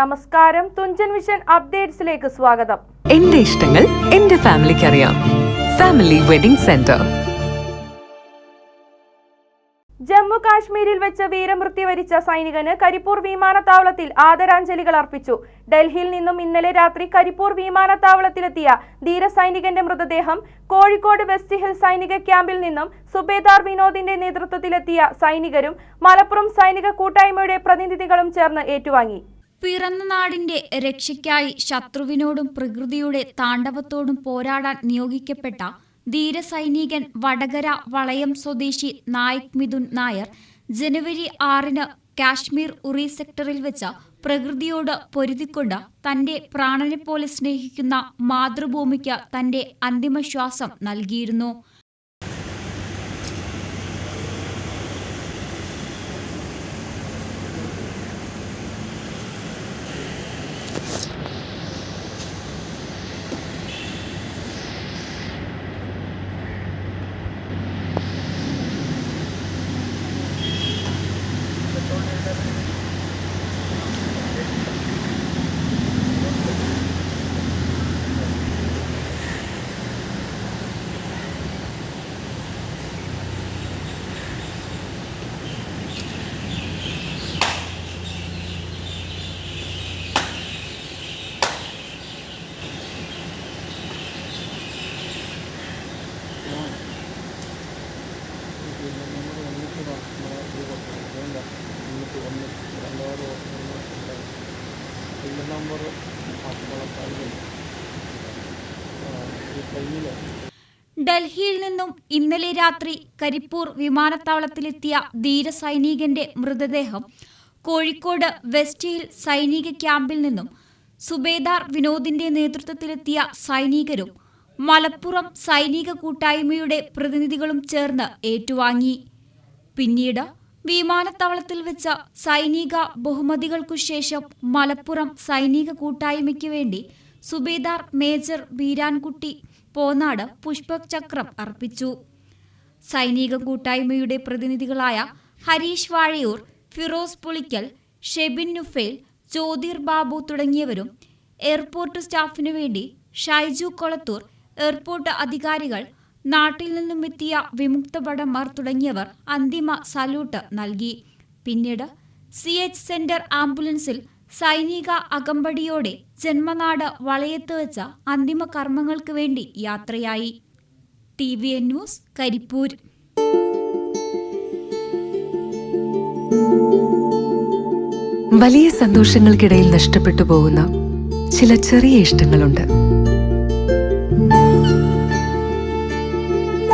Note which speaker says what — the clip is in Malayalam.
Speaker 1: നമസ്കാരം. തുഞ്ചൻ വിഷൻ അപ്ഡേറ്റ്സിലേക്ക് സ്വാഗതം.
Speaker 2: എന്റെ ഇഷ്ടങ്ങൾ എന്റെ ഫാമിലിക്ക് അറിയാം. ഫാമിലി വെഡിംഗ് സെന്റർ
Speaker 1: ജമ്മു കാശ്മീരിൽ വെച്ച് വീരമൃത്യു വരിച്ച സൈനികന് കരിപ്പൂർ വിമാനത്താവളത്തിൽ ആദരാഞ്ജലികൾ അർപ്പിച്ചു. ഡൽഹിയിൽ നിന്നും ഇന്നലെ രാത്രി കരിപ്പൂർ വിമാനത്താവളത്തിലെത്തിയ ധീര സൈനികന്റെ മൃതദേഹം കോഴിക്കോട് വെസ്റ്റ് ഹിൽ സൈനിക ക്യാമ്പിൽ നിന്നും സുബേദാർ വിനോദിന്റെ നേതൃത്വത്തിലെത്തിയ സൈനികരും മലപ്പുറം സൈനിക കൂട്ടായ്മയുടെ പ്രതിനിധികളും ചേർന്ന് ഏറ്റുവാങ്ങി.
Speaker 3: പിറന്ന നാടിന്റെ രക്ഷയ്ക്കായി ശത്രുവിനോടും പ്രകൃതിയുടെ താണ്ഡവത്തോടും പോരാടാൻ നിയോഗിക്കപ്പെട്ട ധീരസൈനികൻ വടകര വളയം സ്വദേശി നായിക് മിഥുൻ നായർ ജനുവരി ആറിന് കാശ്മീർ ഉറി സെക്ടറിൽ വെച്ച് പ്രകൃതിയോട് പൊരുതിക്കൊണ്ട് തന്റെ പ്രാണനെ പോലെ സ്നേഹിക്കുന്ന മാതൃഭൂമിക്ക് തന്റെ അന്തിമശ്വാസം നൽകിയിരുന്നു.
Speaker 4: നമ്പർ
Speaker 3: ഡൽഹിയിൽ നിന്നും ഇന്നലെ രാത്രി കരിപ്പൂർ വിമാനത്താവളത്തിലെത്തിയ ധീരസൈനികന്റെ മൃതദേഹം കോഴിക്കോട് വെസ്റ്റ് ഹിൽ സൈനിക ക്യാമ്പിൽ നിന്നും സുബേദാർ വിനോദിന്റെ നേതൃത്വത്തിലെത്തിയ സൈനികരും മലപ്പുറം സൈനിക കൂട്ടായ്മയുടെ പ്രതിനിധികളും ചേർന്ന് ഏറ്റുവാങ്ങി. പിന്നീട് വിമാനത്താവളത്തിൽ വെച്ച സൈനിക ബഹുമതികൾക്കു ശേഷം മലപ്പുറം സൈനിക കൂട്ടായ്മയ്ക്ക് വേണ്ടി സുബേദാർ മേജർ ബീരാൻകുട്ടി പോനാട് പുഷ്പചക്രം അർപ്പിച്ചു. സൈനിക കൂട്ടായ്മയുടെ പ്രതിനിധികളായ ഹരീഷ് വാഴയൂർ ഫിറോസ് പുളിക്കൽ ഷെബിൻ നുഫേൽ ജ്യോതിർ ബാബു തുടങ്ങിയവരും എയർപോർട്ട് സ്റ്റാഫിനു വേണ്ടി ഷൈജു കൊളത്തൂർ എയർപോർട്ട് അധികാരികൾ നാട്ടിൽ നിന്നും എത്തിയ വിമുക്ത ഭടന്മാർ തുടങ്ങിയവർ അന്തിമ സല്യൂട്ട് നൽകി. പിന്നീട് സി എച്ച് സെന്റർ ആംബുലൻസിൽ സൈനിക അകമ്പടിയോടെ ജന്മനാട് വളയത്ത് വെച്ച അന്തിമ കർമ്മങ്ങൾക്ക് വേണ്ടി യാത്രയായി. T V N news Karipur.
Speaker 2: വലിയ സന്തോഷങ്ങൾക്കിടയിൽ നഷ്ടപ്പെട്ടു പോകുന്ന ചില ചെറിയ ഇഷ്ടങ്ങളുണ്ട്.